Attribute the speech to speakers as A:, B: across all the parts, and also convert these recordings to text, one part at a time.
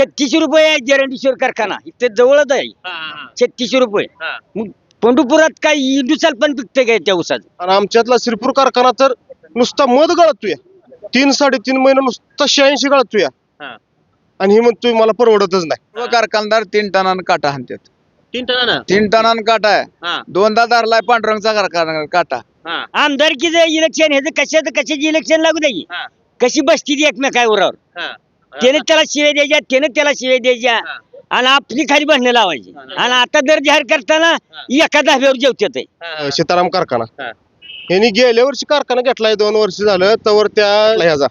A: छत्तीसशे रुपये आहे जरंडेश्वर कारखाना. इथे जवळच आहे.
B: हा, हा, हा.
A: छत्तीसशे रुपये.
B: हा.
A: मग पंढरपुरात काय इंदुसाल पण पिकते काय त्या उसाचं?
C: आणि आमच्यातला श्रीपूर कारखाना तर नुसता मध गळतोय. तीन साडेतीन महिने नुसता शहाऐंशी गळतोय.
B: हा.
C: आणि ही म्हणतोय मला परवडतच नाही.
D: सर्व कारखानदार तीन टनानं काटा हाणतात.
B: तीन टनानं?
D: तीन टनानं काटा आहे.
B: हा.
D: दोनदा धरलाय पांडुरंगचा कारखाना काटा.
B: हा.
A: आमदारकीचं इलेक्शन ह्याचं कशाचं कशाची इलेक्शन लागू द्यायची?
B: हा.
A: कशी बसती ती एकमेकावर?
B: हा.
A: त्याने त्याला शिवे द्यायच्या त्याने त्याला शिवे द्यायच्या. आणि आपली खाली भांडणं लावायची. आणि आता दर जाहीर करताना एका धाब्यावर जेवतात आहे.
B: हा, हा.
C: सीताराम कारखाना
B: हा.
C: यांनी गेल्या वर्षी कारखाना घेतलाय दोन वर्ष झालं तर त्या ह्याचा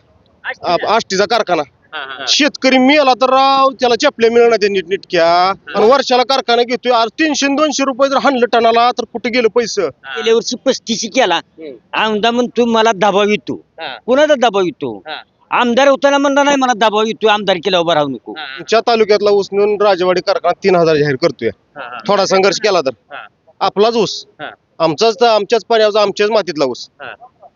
C: आप- आष्टीचा कारखाना
B: हा, हा, हा.
C: शेतकरी मिळाला तर राव त्याला चपल्या मिळणार ते नीट नीटक्या आणि वर्षाला कारखाना घेतोय आज तीनशे दोनशे रुपये जर हाणलं टनाला तर कुठे गेलं पैसे
A: गेल्या वर्षी पस्तीस केला
B: हम्म.
A: आमदार म्हणतो मला दबाव येतो
B: हा,
A: कुणाचा दबाव येतो
B: हा.
A: आमदार होताना म्हणणार नाही मला दबाव येतो आमदार केला उभा राहू नको
B: हा, हा,
C: आमच्या तालुक्यातला ऊस नेऊन राजवाडी कारखाना तीन हजार जाहीर करतोय
B: हा, हा.
C: थोडा संघर्ष केला तर
B: हा.
C: आपलाच ऊस
B: हा.
C: आमचाच आमच्याच पाण्याचा आमच्याच मातीतला ऊस
B: हा.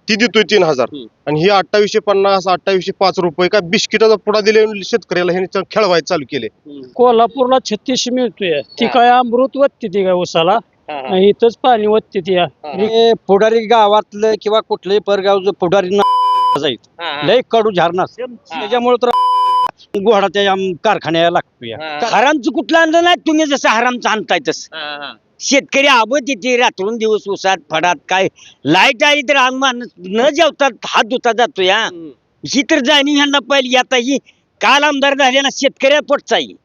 C: ती देतोय तीन हजार. आणि ही अठ्ठावीसशे पन्नास अठ्ठावीसशे पाच रुपये काय बिस्किटाचा पुडा दिले शेतकऱ्याला ह्यांनी खेळवायला चालू केले.
E: कोल्हापूरला छत्तीसशे मिळतोय ती
B: हा.
E: काय अमृत वत्ती ती काय उसाला
B: हा, हा.
E: आणि इथंच पाणी वत्ती ती
B: हा.
E: हे
F: पुढारी गावातलं किंवा कुठलंही परगावचं पुढारी जाईल. लय कडू झारणा त्याच्यामुळे तर घोडा त्या कारखान्याला लागतो या.
B: हा,
A: हरामचं कुठलं आणलं नाही? तुम्ही जसं हरामचं आणताय तसं. शेतकरी आबत येते रात्रून दिवस उसात फडात काय. लाइट आली तर आम माणूस न जेवतात हात धुता जातो या. ही तर जाणी ह्यांना पहिली. आता ही काल आमदार झाले ना शेतकऱ्या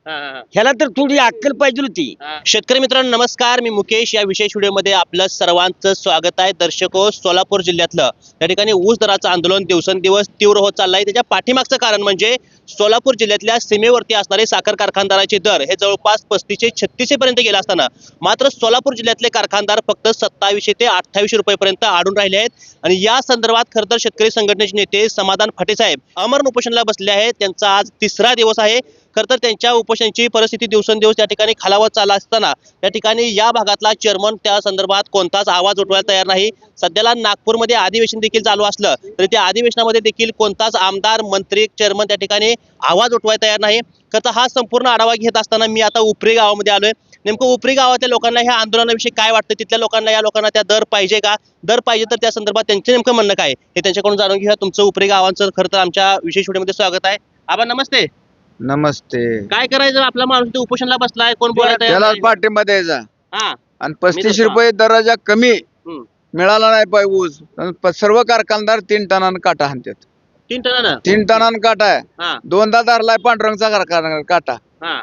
B: हा.
A: ह्याला तर थोडी अक्कल पाहिजे होती.
B: शेतकरी मित्रांनो नमस्कार. मी मुकेश या विशेष व्हिडिओमध्ये आपलं सर्वांचं स्वागत आहे. दर्शको सोलापूर जिल्ह्यातलं. त्या ठिकाणी ऊस दराचं आंदोलन दिवसेंदिवस तीव्र होत चाललंय. त्याच्या पाठीमागचं कारण म्हणजे सोलापूर जिल्ह्यातल्या सीमेवरती असणारे साखर कारखानदाराचे दर हे जवळपास पस्तीसशे छत्तीसशे पर्यंत गेले असताना. मात्र सोलापूर जिल्ह्यातले कारखानदार फक्त सत्तावीसशे ते अठ्ठावीसशे रुपयेपर्यंत आढळून राहिले आहेत. आणि या संदर्भात खरं तर शेतकरी संघटनेचे नेते समाधान फटे साहेब अमरण उपोषणाला बसले आहेत. त्यांचा आज तिसरा दिवस आहे. खरं तर त्यांच्या उपोषणाची परिस्थिती दिवसेंदिवस त्या ठिकाणी खालावत चालला असताना त्या ठिकाणी या भागातला चेअरमन त्या संदर्भात कोणताच आवाज उठवायला तयार नाही. सध्याला नागपूरमध्ये अधिवेशन देखील चालू असलं तरी त्या अधिवेशनामध्ये देखील कोणताच आमदार मंत्री चेअरमन त्या ठिकाणी आवाज उठवायला तयार नाही. खरं हा संपूर्ण आढावा घेत असताना मी आता उपरी गावामध्ये आलोय. नेमकं उपरी गावातल्या लोकांना ह्या आंदोलनाविषयी काय वाटतं? तिथल्या लोकांना या लोकांना त्या दर पाहिजे का? दर पाहिजे तर त्या संदर्भात त्यांचे नेमकं म्हणणं काय हे त्यांच्याकडून जाणून घेऊया. तुमचं उपरी गावांचं खरं तर आमच्या विशेष व्हिडिओमध्ये स्वागत आहे. आबा नमस्ते.
D: नमस्ते.
B: काय करायचं आपला माणूस उपोषणला बसलाय कोण बोलायला तयार
D: त्याला
B: नाही?
D: पाठिंबा द्यायचा
B: हा.
D: आणि पस्तीसशे
B: तसा.
D: रुपये दराजा कमी
B: हम्म.
D: मिळाला नाही पाहिजे ऊस. प- सर्व कारखानदार तीन टनानं काटा हाणतात.
B: तीन टनानं?
D: तीन टनानं काटा आहे.
B: हा.
D: दोनदा धरलाय पांडुरंगचा कारखाना काटा.
B: हा.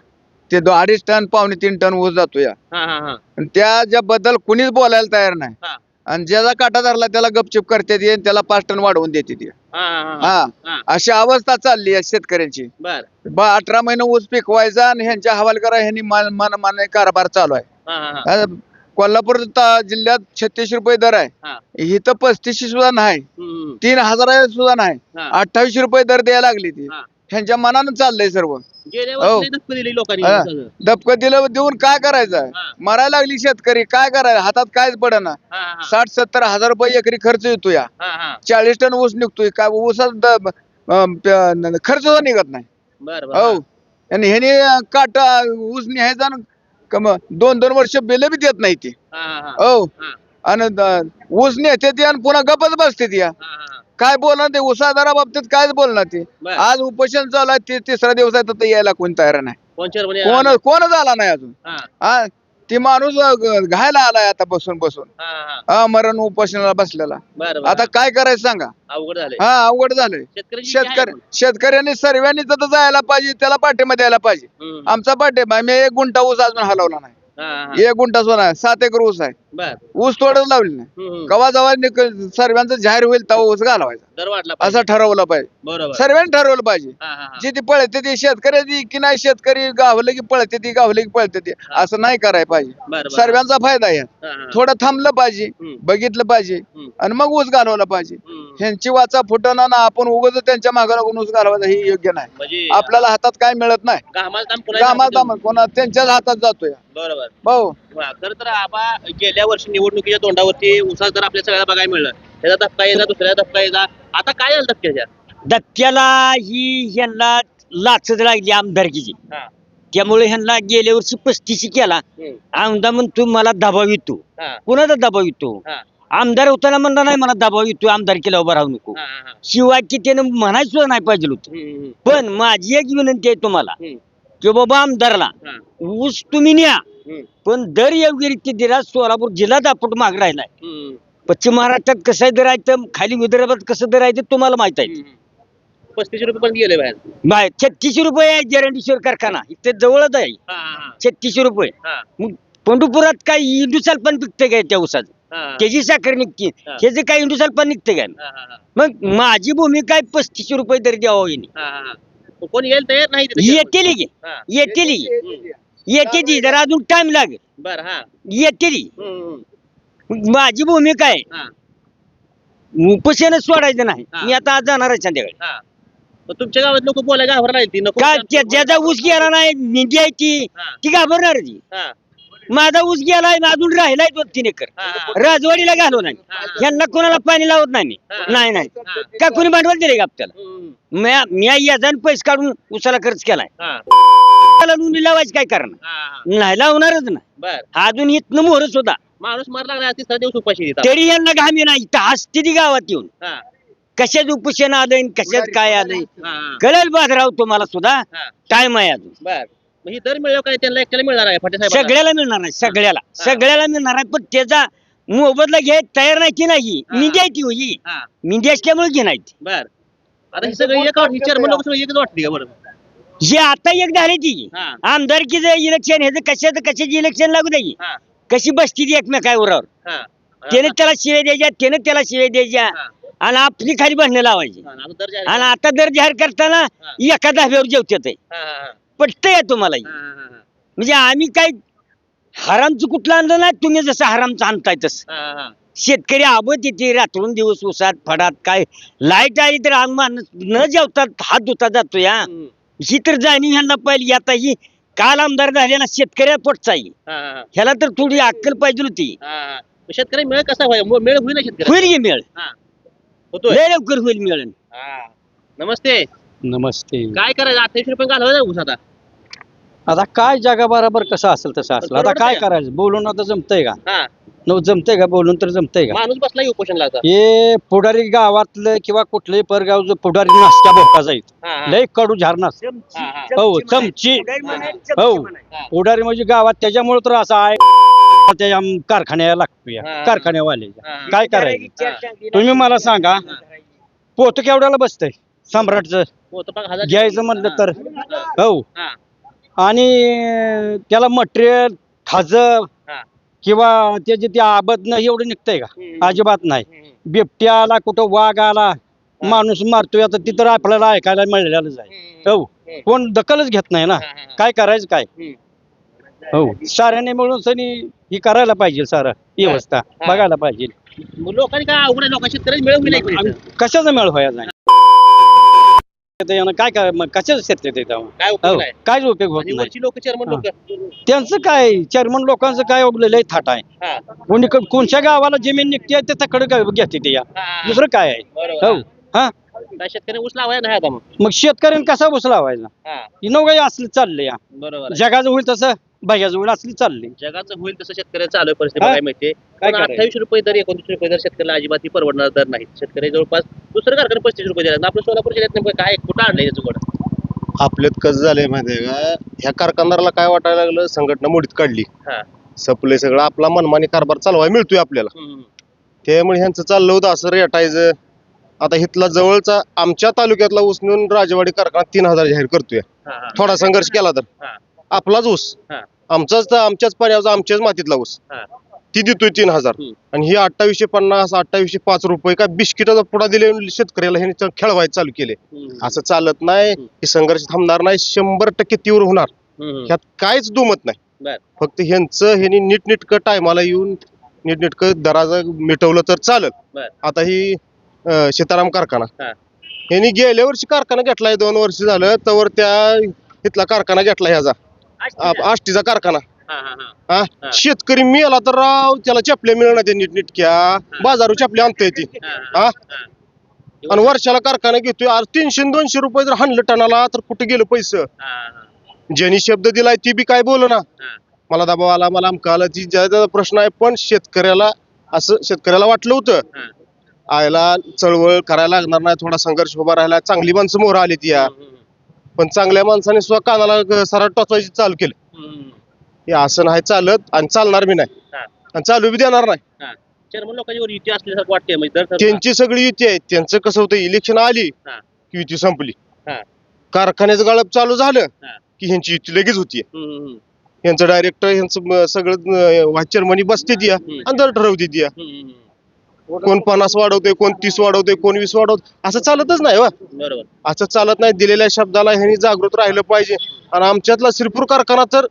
D: ते दो अडीच टन पावणे तीन टन ऊस जातो या
B: हा हा हा.
D: आणि त्या बद्दल कुणीच बोलायला तयार नाही.
B: हा.
D: आणि ज्याचा काटा धरला त्याला गपचिप करते ते त्याला पाच टन वाढवून देते ते.
B: हा.
D: अशी अवस्था चालली आहे शेतकऱ्यांची.
B: बर.
D: बा अठरा महिने ऊस पिकवायचा आणि ह्यांच्या हवाल करा ह्यांनी मान मान माने कारभार चालू आहे.
B: हा हा हा.
D: कोल्हापूर ता- जिल्ह्यात छत्तीसशे रुपये दर आहे.
B: हा.
D: इथं पस्तीसशे सुद्धा नाही. तीन हजार सुद्धा नाही.
B: हा.
D: अठ्ठावीसशे रुपये दर द्यायला लागली ती.
B: हा.
D: ह्यांच्या मनानं चाललंय सर्व.
B: गेल्या
D: हो.
B: वर्षी लई धक्का दिली लोकांनी
D: हा.
B: सगळं.
D: दबकं दिलं देऊन काय करायचं
B: हा.
D: मरायला लागली शेतकरी काय करायचं हातात कायच पडना
B: हा, हा, हा.
D: साठ सत्तर हजार रुपये एकरी खर्च येतो या
B: हा, हा.
D: चाळीस टन ऊस निघतोय काय ऊसात द- अं, प- खर्च सुद्धा निघत नाही
B: बर बर
D: हो आणि ह्याने काटा ऊस न्यायचा आणि कम दोन दोन वर्ष बिल बी देत नाही ती
B: हा, हा, हा.
D: हो
B: हा.
D: आणि द- ऊस नेते ती आणि पुन्हा गपच बसते ती या.
B: हा, हा, हा.
D: काय बोलणार ते? उसादारा बाबतीत कायच बोलणार ते?
B: बर.
D: आज उपोषण चालू आहे ते तिसरा दिवस आहे तर यायला कोणी तयार नाही.
B: कोण आहे?
D: कोण कोणच आला नाही अजून.
B: हा,
D: हा ती माणूस अं, घायला आलाय आता बसून बसून.
B: हा, हा.
D: हा मरण उपोषणाला बसलेला.
B: बर बर.
D: आता काय करायचं सांगा?
B: अवघड झाले
D: हा अवघड झालंय.
B: शेतकऱ्याची काय
D: शेतकरी? शेतकऱ्यांनी सर्वांनी तिथं जायला पाहिजे त्याला पाठिंबा द्यायला पाहिजे.
B: हम्म.
D: आमचा पाठिंबा मी एक गुंठा ऊस अजून हलवला नाही.
B: हा, हा, हा.
D: एक गुंठा सोना सात एकर ऊस आहे
B: बर
D: ऊस तोडच लावली नाही
B: हम्म, हम्म.
D: कवा जवळ निक- सर्वांचं जाहीर होईल तेव्हा ऊस घालवायचा
B: दर वाढला पाहिजे.
D: असं ठरवलं पाहिजे
B: बरोबर
D: सर्वांनी ठरवलं पाहिजे
B: हा, हा, हा.
D: जे ती पळते ती शेतकऱ्याची की नाही शेतकरी गावलं की पळते ती गावलं की पळते ती असं नाही करायला पाहिजे
B: बर
D: सर्वांचा फायदा आहे
B: हा, हा.
D: थोडं थांबलं पाहिजे
B: हम्म.
D: बघितलं पाहिजे
B: हम्म.
D: आणि मग ऊस घालवला पाहिजे
B: हम्म.
D: ह्यांची वाचा फुटना ना आपण उगाच त्यांच्या मागे लागून ऊस घालवायचा ही योग्य नाही
B: म्हणजे
D: आपल्याला हातात काय मिळत नाही
B: पुन्हा
D: कामात कोणा त्यांच्याच हातात जातोय.
B: बरोबर.
D: भाऊ.
B: वा, खरं तर आबा गेल्या वर्षी निवडणुकीच्या तोंडावरती उसाच दर आपल्या सगळ्याला बघायला मिळलं. त्याचा धक्का यायचा दुसऱ्या धक्का यायचा आता काय झालं धक्क्याच्या
A: दत्त्याला ही ह्यांना लाचच लागली आमदारकीची.
B: हा.
A: त्यामुळे ह्यांना गेल्या वर्षी पस्तीशी केला.
B: हम्म.
A: आमदार म्हणतो मला दबाव येतो.
B: हा,
A: कुणाचा दबाव येतो?
B: हा.
A: आमदार होताना म्हणला नाही मला दबाव येतो आमदार केला उभा राहू नको.
B: हा, हा, हा.
A: शिवाय की त्यानं म्हणायचं नाही पाहिजे होतं.
B: हम्म, हम्म,
A: पण माझी एक विनंती आहे तुम्हाला.
B: हम्म.
A: की बाबा आमदारला
B: हा.
A: ऊस तुम्ही न्या
B: हम्म.
A: पण दर योग्य रीती दिला सोलापूर जिल्हा दापट माग राहिलाय
B: हम्म,
A: पश्चिम महाराष्ट्रात कसं दर आहे तर खाली विदर्भात कसं दर आहे ते तुम्हाला माहीत आहे.
B: पस्तीस रुपये पण गेले बाहेर
A: छत्तीसशे रुपये आहे जरंडीश्वर कारखाना इथे जवळच आहे
B: हा, हा, हा.
A: छत्तीसशे रुपये
B: हा.
A: मग पंढरपुरात काय इंडुसाल पण निघते काय त्या ऊसात
B: हा,
A: त्याची साखर निघते
B: हा.
A: त्याचे काय इंडुसाल पण निघते काय
B: हा, हा, हा.
A: मग माझी भूमिका आहे पस्तीसशे रुपये तरी द्यावं हिने.
B: हा, हा, हा. कोणी यायला तयार नाही तिथे
A: येतील की.
B: हा.
A: येतील की
B: हम्म.
A: येते ती जरा अजून टाइम लागेल.
B: बर हा.
A: येतील
B: हम्म, हम्म.
A: माझी भूमिका आहे.
B: हा,
A: उपोषणच सोडायचं नाही.
B: हा.
A: मी आता आज जाणार आहे संध्याकाळी.
B: हा. मग तुमच्या गावात लोक बोलायला घाबरला ती. नको
A: का ज्या- ज्याचा ऊस गेला नाही निधी आहे ती
B: हा,
A: ती घाबरणार ती.
B: हा,
A: माझा ऊस गेलाय ना अजून राहिलाय दोन तीन एकर. राजवाडीला घालू नाही. यांना कोणाला पाणी लावत नाही मी. नाही नाही. का कोणी भांडवल दिले का आपल्याला? म्या याजान पैसे काढून उसाला खर्च केलाय. त्याला नोंदी लावायची काय करणार
B: हा.
A: नाही लावणारच
B: बर.
A: अजून इथनं मोहरच होता.
B: माणूस मार लागला तिसरा दिवस उपाशी देतात.
A: तरी यांना घामी नाही इथं हसते ती गावात येऊन. कशात उपोषण आणि कशात काय
B: हा.
A: कळेल बाजराव तुम्हाला सुद्धा. टाइम आहे अजून.
B: बर. मग ही दर मिळव काय त्यांना एकट्याला मिळणार आहे? फाटे साहेब
A: सगळ्याला मिळणार नाही सगळ्याला. सगळ्याला मिळणार आहे पण त्याचा मोबदला घ्याय तयार नाही की नाही
B: हा.
A: मी द्यायची हो ही.
B: हा.
A: मी असल्यामुळे घे नाही ती.
B: बर. आता ही सगळी एक ही चेअरमन लोक सगळी एकच वाटली का बरं?
A: आता एक झाली ती.
B: हा.
A: आमदारकीचं इलेक्शन हे कशाचं कशाची इलेक्शन लागू द्यायची
B: हा.
A: कशी बसती ती एकमेकावर
B: हा.
A: त्याने त्याला शिवे द्यायच्या त्याने त्याला शिवे द्यायच्या.
B: हा.
A: आणि आपली खाली भांडणं लावायची.
B: हा, आता दर जाहीर
A: आणि आता दर जाहीर करताना. एका धाब्यावर जेवतात
B: हा, हा, हा.
A: पटतंय तुम्हाला हा,
B: हा.
A: म्हणजे आम्ही काय हरामचं कुठलं आणलं नाही तुम्ही जसं हरामचं आणताय तसं. शेतकरी आबत येते रात्रून दिवस उसात फडात काय. लाइट आली तर अंग माणूस न जेवतात हात धुता जातो या. ही तर जाणीव ह्यांना पाहिली आता ही काल आमदार झालेला शेतकऱ्या पोटचा आहे. ह्याला तर थोडी अक्कल पाहिजे होती.
B: शेतकरी मिळ कसा मिळ होईल ना शेतकरी
A: होईल की मिळ?
B: होतोय.
A: लय लवकर होईल मिळेल.
B: नमस्ते.
F: नमस्ते.
B: काय करायचं? अठ्ठावीस रुपये घालवायचा ऊस आता
F: आता काय जागा बरोबर कसं असेल तसं असेल. आता काय? करायचं? बोलून आता जमतंय का?
B: हा.
F: न जमतंय का? बोलून तर जमतंय का?
B: माणूस बसला उपोषणला आता.
F: हे पुढारी गावातलं किंवा कुठलंही परगावचं पुढारी नाश्त्या भोका जाईल
B: हा, हा.
F: लय कडू झारणास
B: हा,
F: चमची हो
B: हा.
F: पुढारी म्हणजे गावात त्याच्यामुळे तर असं आहे. त्या कारखान्याला लागतो
B: हा.
F: या कारखान्यावाले.
B: हा.
F: काय करायचं? तुम्ही मला सांगा पोत केवढ्याला बसतंय? सम्राटचं
B: पाक हजार
F: घ्यायचं म्हणलं तर. हो.
B: हा,
F: आणि त्याला मटेरियल खाज
B: हा.
F: किंवा त्याचे ते आबद नाही एवढं निघतंय का. अजिबात नाही. बिबट्या आला कुठं वाघ आला माणूस मारतोय आता तिथं आपल्याला ऐकायला मिळालेलंच आहे. हो. कोण दखलच घेत नाही ना?
B: हा, हा, हा.
F: काय करायचं काय. हो. साऱ्याने मिळून सनी ही करायला पाहिजे सारं व्यवस्था.
B: हा.
F: बघायला पाहिजे.
B: लोकांनी काय अवघड आहे? लोकांना मिळवून वेळेस.
F: कशाचा मेळ नाही? ते यानं काय काय कशाचं शेतकरी?
B: काय
F: हो,
B: उपयोग आहे
F: उपयोग होत
B: आणि
F: नाही.
B: वरची लोक चेअरमन लोक
F: त्यांचं काय चेअरमन लोकांचं काय लय थाट आहे.
B: हा.
F: कोणी कोणत्या गावाला जमीन निघते ते तकडे काय घेते ते या.
B: हा, हा.
F: दुसरं काय आहे?
B: बरोबर.
F: हो. हा?
B: काय शेतकरी ऊस लावायला नाही आता मग?
F: मग शेतकऱ्यांनी कसा बस लावायचा?
B: हा.
F: ही नवगाई असली चालले या.
B: बरोबर आहे.
F: जगाचं होईल तसं? होईल असली चालली.
B: जगाचं होईल तसं शेतकऱ्याचं चालू आहे परिस्थिती
F: हा?
B: बघायला मिळते.
F: काय
B: पण
F: करायचं?
B: अठ्ठावीस रुपये दर एकोणतीस रुपये दर शेतकऱ्याला अजिबात ही परवडणार दर नाही. शेतकरी जवळपास दुसरं कारखाना पस्तीस रुपये दिला आपलं सोलापूर जिल्ह्यात नेमकं काय कुठं आणलंय याचं गोड
C: आपल्यात कसं झालंय माहितीये का? ह्या कारखानदाराला काय वाटायला लागलं? संघटना मोडीत काढली.
B: हा.
C: सपले सगळं. आपला मनमानी कारभार चालवाय मिळतोय आपल्याला.
B: हम्म.
C: त्यामुळे ह्यांचं चाललं होतं असं रेटायचं. आता इथला जवळचा आमच्या तालुक्यातला ऊस नेऊन राजवाडी कारखाना तीन हजार जाहीर करतोय.
B: हा, हा.
C: थोडा संघर्ष केला तर.
B: हा.
C: आपलाच ऊस.
B: हा.
C: आमचाच तर आमच्याच पाण्याचा आमच्याच मातीतला ऊस
B: हा.
C: ती देतोय तीन हजार
B: हम्म.
C: आणि ही अठ्ठावीसशे पन्नास अठ्ठावीसशे पाच रुपये काय बिस्किटाचा पुडा दिले शेतकऱ्याला च- खेळवायला चालू केले
B: हम्म.
C: असं चालत नाही. हे संघर्ष थांबणार नाही शंभर टक्के तीव्र होणार
B: हम्म.
C: ह्यात काहीच दुमत नाही
B: बर.
C: फक्त ह्यांचं ह्यांनी नीटनीटकं टायमाला येऊन नीटनीटकं दराचं मिटवलं तर चालत
B: बर.
C: आता ही अं, सीताराम कारखाना
B: हा.
C: ह्यांनी गेल्या वर्षी कारखाना घेतलाय दोन वर्ष झालं तर त्या इथला कारखाना घेतला ह्याचा आप- आष्टीचा? कारखाना.
B: हा, हा, हा.
C: हा?
B: हा.
C: शेतकरी मिळाला तर राव त्याला चपल्या मिळणार ते नीटनीटक्या. बाजारू चपल्या आणतोय ती.
B: हा, हा,
C: हा?
B: हा.
C: आणि वर्षाला कारखाना घेतोय. आज तीनशे आणि दोनशे रुपये जर हाणलं टनाला तर कुठे गेलं पैसे?
B: हा, हा.
C: ज्यांनी शब्द दिलाय ती बी काय बोल ना?
B: हा.
C: मला दबाव आला मला अमका आला. ती ज्याचा प्रश्न आहे पण शेतकऱ्याला असं शेतकऱ्याला वाटलं होतं.
B: हा.
C: आयला चळवळ करायला लागणार नाही थोडा संघर्ष उभा राहिला. चांगली माणसं मोहर आली ती या.
B: हम्म, हम्म,
C: पण चांगल्या माणसाने सुद्धा कानाला सराट टोचायची चालू केलं. हे असं नाही चालत आणि चालणार बी नाही. आणि चालू बी देणार नाही
B: चेअरमन लोकांची वर युती असल्यासारखं वाटते म्हणजे दर.
C: त्यांची सगळी युती आहे त्यांचं कसं होतं इलेक्शन आली
B: हा.
C: की युती संपली
B: हा.
C: कारखान्याचं गाळप चालू झालं
B: हा.
C: की ह्यांची युती लगेच होती
B: हम्म, हम्म,
C: यांचं डायरेक्टर यांचं म- सगळं व्हाईस चेअरमनी बसते
B: हम्म.
C: आणि दर ठरवते
B: हम्म, हम्म.
C: कोण पन्नास वाढवते कोण तीस वाढवते कोण वीस वाढवते असं चालतच नाही वा
B: बरोबर.
C: असं चालत नाही दिलेल्या शब्दाला ह्यांनी जागृत राहिलं पाहिजे. आणि आमच्यातला श्रीपूर कारखाना तर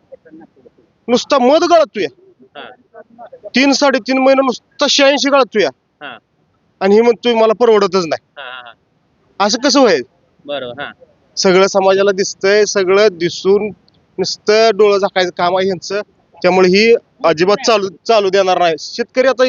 C: नुसता मध गळतोय.
B: हा.
C: तीन साडेतीन महिने नुसता शहाऐंशी गळतोय.
B: हा.
C: आणि हे म्हणतोय मला परवडतच नाही.
B: हा, हा, हा.
C: असं कसं होईल?
B: बरोबर हा.
C: सगळं समाजाला दिसतंय सगळं दिसून नुसतं डोळं झाकायचं काम आहे ह्यांचं. त्यामुळे ही अजिबात चालू चालू देणार नाही. शेतकरी आता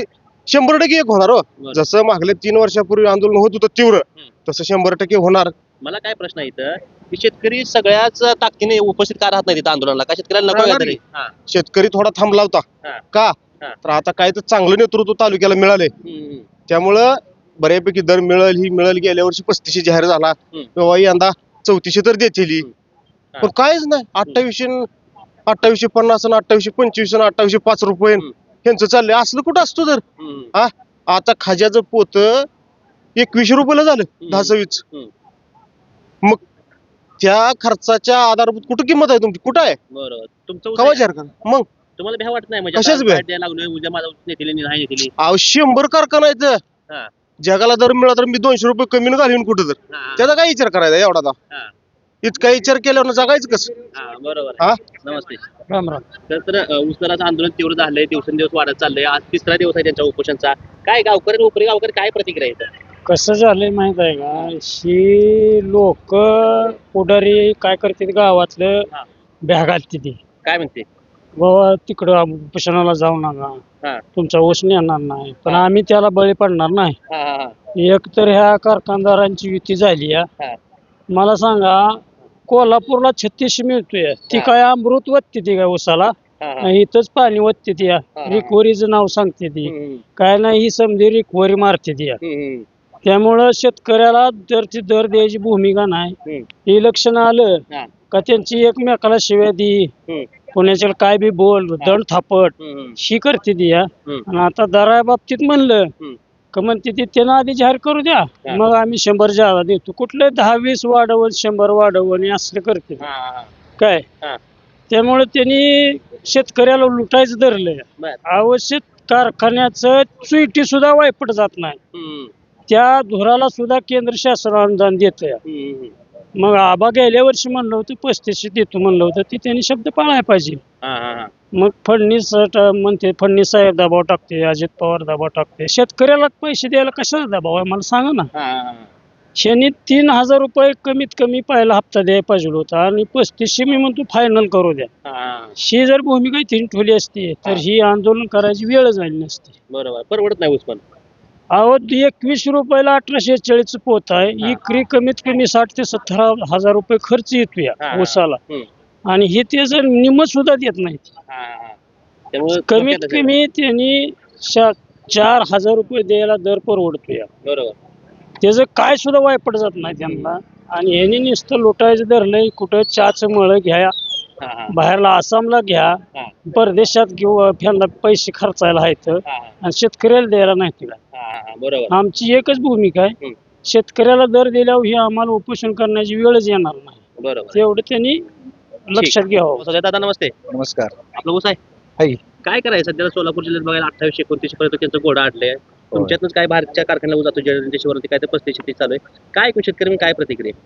C: शंभर टक्के एक होणार हो
B: बरं.
C: जसं मागल्या तीन वर्षापूर्वी आंदोलन होत होतं तीव्र
B: हम्म.
C: तसं शंभर टक्के होणार
B: मला काय प्रश्न आहे इथं की शेतकरी सगळ्याच ताकदीने उपस्थित का राहत नाही तिथं आंदोलनाला का शेतकऱ्याला नको
C: राहणार
B: काहीतरी हा
C: शेतकरी थोडा थांबला होता
B: हा.
C: का
B: हा.
C: तर आता काय तर चांगलं नेतृत्व तालुक्याला मिळाले
B: हम्म, हम्म.
C: त्यामुळं बऱ्यापैकी दर मिळेल ही मिळेल गेल्या वर्षी पस्तीसशे जाहीर झाला
B: हम्म.
C: किंवा यंदा चौतीसशे तर देतील. हा. पण काहीच नाही अठ्ठावीसशे अठ्ठावीसशे पन्नास आणि अठ्ठावीसशे पंचवीस आणि अठ्ठावीसशे पाच रुपये
B: हम्म.
C: यांचं चाललंय. असलं कुठं असतो तर?
B: हम्म.
C: हा? आता खाज्याचं पोत एकवीसशे रुपयाला झालं दहा सव्वीस
B: हम्म.
C: मग त्या खर्चाच्या आधारभूत कुठं किंमत आहे तुमची? कुठं आहे?
B: बरोबर तुमचं आहे.
C: करा मग?
B: तुम्हाला भ्या वाटत नाही म्हणजे
C: कशाच
B: आता
C: भ्या?
B: fight द्यायला लागलोय उद्या माझा ऊस नेतील नाही नेतील.
C: अहो शंभर कारखाना आहेत.
B: हा.
C: जगाला दर मिळाला तर मी दोनशे रुपये कमी न घालीन कुठं तर.
B: हा,
C: त्याचा काय विचार करायचा एवढा आता?
B: हा.
C: इतका विचार केल्यावर जगायचं कसं
B: हा, बरोबर
C: हा?
B: नमस्ते
E: राम राम
B: तर तर अ, ऊस दराचं आंदोलन तीव्र झालंय दिवसेंदिवस वाढत चाललंय आज तिसरा दिवस आहे त्यांच्या उपोषणचा काय गावकरी उपरी गावकरी काय प्रतिक्रिया आहे इथं?
E: कसं झालंय माहीत आहे का ही लोक पुढारी काय करतात गावातलं
B: हा.
E: बॅग घालते ती
B: काय म्हणते
E: बाबा तिकडं उपोषणाला जाऊ नका
B: हा.
E: तुमचा ऊस नेणार नाही पण
B: हा.
E: आम्ही त्याला बळी पडणार नाही
B: हा, हा, हा.
E: एक तर ह्या कारखानदारांची युती झाली
B: हा.
E: आहे मला सांगा कोल्हापूरला छत्तीसशे मिळतोय ती. काय अमृत वत्ती ती काय
B: हा.
E: इथंच पाणी वत्ती ती. रिकवरीचं नाव सांगते ती काय नाही ही समधी रिकवरी मारते ती त्यामुळं शेतकऱ्याला दर ती दर द्यायची भूमिका नाही. इलेक्शन आलं. का त्यांची एकमेकाला शिव्या दी कोणाच्या काय बी बोल दंड थापट. ही करते ती. आणि आता दरा बाबतीत म्हणलं. का म्हणते ती त्यांना आधी जाहीर करू द्या. मग आम्ही शंभर जादा देतो कुठले दहा वीस वाढवून शंभर वाढवून हे असलं करते. काय. त्यामुळे त्यांनी शेतकऱ्याला लुटायचं धरलंय. आवश्यक कारखान्याचं चुईटी सुद्धा वायपट जात नाही त्या धुराला सुद्धा केंद्र शासन अनुदान देत. मग आबा गेल्या वर्षी म्हणलं होतं पस्तीसशे देतो म्हणलं होतं ते त्यांनी शब्द पाळायला पाहिजे. मग फडणीस म्हणते फडणीस साहेब दबाव टाकते अजित पवार दबाव टाकते शेतकऱ्याला पैसे द्यायला कशाचा दबाव आहे मला सांगा ना. शनी तीन हजार रुपये कमीत कमी पहिला हप्ता द्यायला पाहिजे होता आणि पस्तीसशे मी म्हणतो फायनल करू द्या
B: हा. ही
E: जर भूमिका तीन ठेवली असती तर
B: हा.
E: आंदोलन करायची वेळ झाली नसती
B: बरोबर परवडत नाही पण
E: अहो एकवीस रुपयाला अठराशे चाळीस पोत आहे
B: हा.
E: इकरी कमीत कमी साठ ते सत्तर हजार रुपये खर्च येतो या
B: हा.
E: आणि हे त्याचं निम सुद्धा देत नाही
B: हा, हा, हा. त्यामुळे
E: कमीत
B: धोक्यात आहे.
E: कमी त्यांनी शा- चार हजार रुपये द्यायला दर परवडतो या
B: बरोबर
E: त्याचं काय सुद्धा वायपट जात नाही त्यांना आणि यांनी नुसतं लोटायचं धरलंय कुठं चहाचं मळ घ्या
B: हा, हा.
E: बाहेरला आसामला घ्या
B: हा.
E: परदेशात फ्यांना पैसे खर्चायला आहेत
B: हा.
E: आणि शेतकऱ्याला द्यायला नाही तिला
B: हा, हा, हा. बरोबर
E: आमची एकच भूमिका आहे
B: हम्म.
E: शेतकऱ्याला दर दिल्यावर ही आम्हाला उपोषण करण्याची वेळच येणार नाही
B: बरोबर
E: तेवढं त्यांनी लक्षात घ्यावं
B: सध्या दादा नमस्ते.
G: नमस्कार.
B: आपलं ऊस आहे. काय करायचं? सध्याला सोलापूर जिल्ह्यात बघायला अठ्ठावीसशे एकोणतीसशे पर्यंत त्यांचं घोडा आडले तुमच्यातूनच काय बाहेरच्या कारखान्याला ऊस जातो जयंतीवरती काय तर पस्तीस छत्तीस चालू आहे. काय शेतकरी काय प्रतिक्रिया?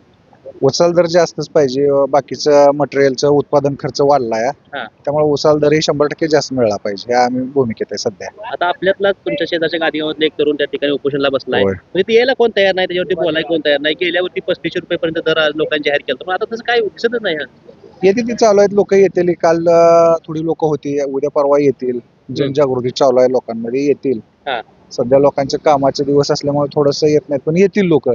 G: उचल दर जास्तच पाहिजे. बाकीचं मटेरियलचं उत्पादन खर्च वाढलाय.
B: हा.
G: त्यामुळे उचल दर ही शंभर टक्के जास्त मिळाला पाहिजे. हे आम्ही भूमिकेत आहे सध्या.
B: आता आपल्यातला तुमच्या शेजारच्या गादीगावातले एक तरुण त्या ठिकाणी उपोषणला बसलाय.
G: होय.
B: म्हणजे ते यायला कोण तयार नाही? त्याच्यावरती बोलायला कोण तयार नाही? गेल्यावरती पस्तीसशे रुपयेपर्यंत दर आज लोकांनी जाहीर केलं पण आता तसं काय दिसतच नाही हा.
G: येते ती चालू आहेत लोक येतील. काल अं, थोडी लोक होती. उद्या परवा येतील. जनजागृती चालू आहे लोकांमध्ये येतील.
B: हा.
G: सध्या लोकांचे कामाचे दिवस असल्यामुळे थोडस येत नाहीत पण येतील लोक.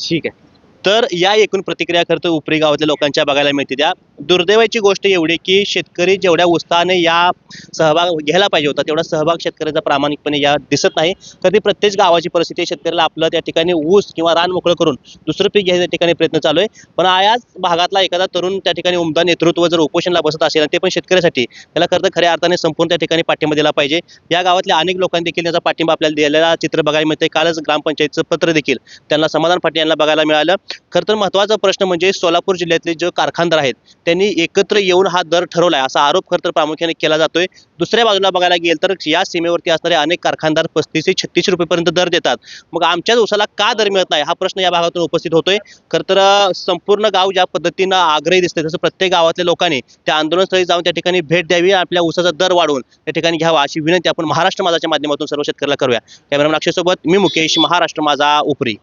B: ठीक आहे. तर या एकूण प्रतिक्रिया खरं तर उपरी गावातल्या लोकांच्या बघायला मिळते त्या. दुर्दैवाची गोष्ट एवढी की शेतकरी जेवढ्या उत्साहाने या सहभाग घ्यायला पाहिजे होता तेवढा सहभाग शेतकऱ्याचा प्रामाणिकपणे या दिसत नाही. तर ती प्रत्येक गावाची परिस्थिती शेतकऱ्याला आपलं त्या ठिकाणी ऊस किंवा रान मोकळं करून दुसरं पीक घ्यायच्या ठिकाणी प्रयत्न चालू आहे. पण याच भागातला एखादा तरुण त्या ठिकाणी उमदा नेतृत्व जर उपोषणला बसत असेल आणि ते पण शेतकऱ्यासाठी त्याला खरं तर खऱ्या अर्थाने संपूर्ण त्या ठिकाणी पाठिंबा दिला पाहिजे. या गावातल्या अनेक लोकांनी देखील याचा पाठिंबा आपल्याला दिलेला चित्र बघायला मिळते कालच ग्रामपंचायतचं पत्र देखील त्यांना समाधान पाटील यांना बघायला मिळालं. खरं तर महत्त्वाचा प्रश्न म्हणजे सोलापूर जिल्ह्यातले जे कारखानदार आहेत त्यांनी एकत्र येऊन हा दर ठरवलाय. असा आरोप खरं तर प्रामुख्याने केला जातोय. दुसऱ्या बाजूला बघायला गेलं तर या सीमेवरती असणारे अनेक कारखानदार पस्तीस ते छत्तीस रुपयेपर्यंत दर देतात. मग आमच्या उसाला का दर मिळत नाही? हा प्रश्न या भागातून उपस्थित होतोय. खरं तर संपूर्ण गाव ज्या पद्धतीनं आग्रही दिसते तसं प्रत्येक गावातल्या लोकांनी त्या आंदोलनस्थळी जाऊन त्या ठिकाणी भेट द्यावी आपल्या उसाचा दर वाढवून त्या ठिकाणी घ्यावा अशी विनंती आपण महाराष्ट्र माझाच्या माध्यमातून सर्व शेतकऱ्याला करूया. कॅमेरामॅन अक्षयसोबत मी मुकेश महाराष्ट्र माझा उपरी.